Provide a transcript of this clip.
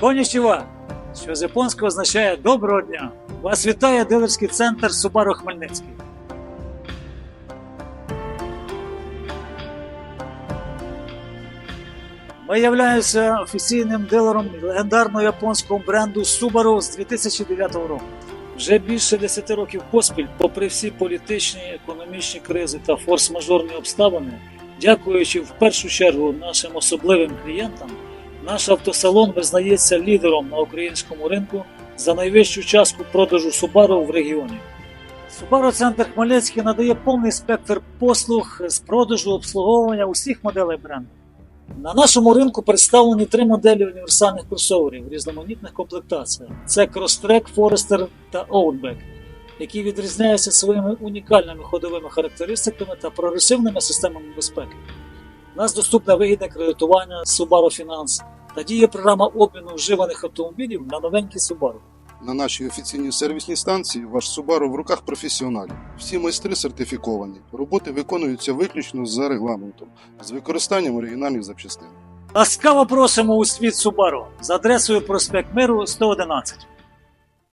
Конічіва, що з японського означає доброго дня. Вас вітає дилерський центр Subaru Хмельницький. Ми являємося офіційним дилером легендарного японського бренду Subaru з 2009 року. Вже більше 10 років поспіль, попри всі політичні, економічні кризи та форс-мажорні обставини, дякуючи в першу чергу нашим особливим клієнтам, наш автосалон визнається лідером на українському ринку за найвищу частку продажу Subaru в регіоні. Subaru Центр Хмельницький надає повний спектр послуг з продажу обслуговування усіх моделей бренду. На нашому ринку представлені три моделі універсальних кросоверів в різноманітних комплектаціях: це Crosstrek, Forester та Outback, які відрізняються своїми унікальними ходовими характеристиками та прогресивними системами безпеки. У нас доступне вигідне кредитування Subaru Finance та діє програма обміну вживаних автомобілів на новенькі Subaru. На нашій офіційній сервісній станції ваш Subaru в руках професіоналів. Всі майстри сертифіковані. Роботи виконуються виключно за регламентом, з використанням оригінальних запчастин. Ласкаво просимо у світ Subaru за адресою проспект Миру 111.